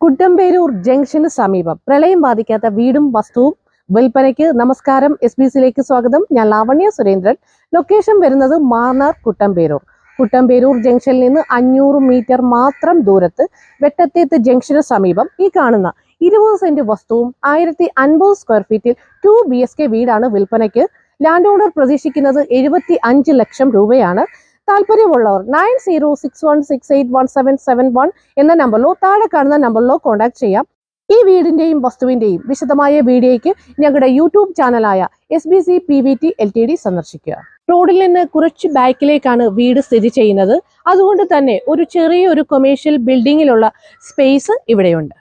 Kuttamperoor junction സമീപം. പ്രളയം ബാധിക്കാത്ത വീടും വസ്തുവും വിൽപ്പനയ്ക്ക് നമസ്കാരം. എസ് ബി സിയിലേക്ക് സ്വാഗതം. ഞാൻ ലാവണ്യ സുരേന്ദ്രൻ. ലൊക്കേഷൻ വരുന്നത് മാന്നാർ കുട്ടമ്പേരൂർ. കുട്ടമ്പേരൂർ ജംഗ്ഷനിൽ നിന്ന് അഞ്ഞൂറ് മീറ്റർ മാത്രം ദൂരത്ത് വെട്ടത്തേത്ത് ജംഗ്ഷന് സമീപം ഈ കാണുന്ന ഇരുപത് സെന്റ് വസ്തുവും ആയിരത്തി അൻപത് സ്ക്വയർ ഫീറ്റിൽ ടു ബി എസ് കെ വീടാണ് വിൽപ്പനയ്ക്ക്. ലാൻഡ് ഓണർ പ്രതീക്ഷിക്കുന്നത് എഴുപത്തി അഞ്ച് ലക്ഷം രൂപയാണ്. താല്പര്യമുള്ളവർ nine zero six one six eight one seven seven one എന്ന നമ്പറിലോ താഴെ കാണുന്ന നമ്പറിലോ കോൺടാക്ട് ചെയ്യാം. ഈ വീടിന്റെയും വസ്തുവിന്റെയും വിശദമായ വീഡിയോയ്ക്ക് ഞങ്ങളുടെ YouTube ചാനലായ S B C P V T L T D സന്ദർശിക്കുക. റോഡിൽ നിന്ന് കുറച്ച് ബാക്കിലേക്കാണ് വീട് സ്ഥിതി ചെയ്യുന്നത്. അതുകൊണ്ട് തന്നെ ഒരു ചെറിയൊരു കൊമേഴ്ഷ്യൽ ബിൽഡിങ്ങിലുള്ള സ്പേസ് ഇവിടെയുണ്ട്.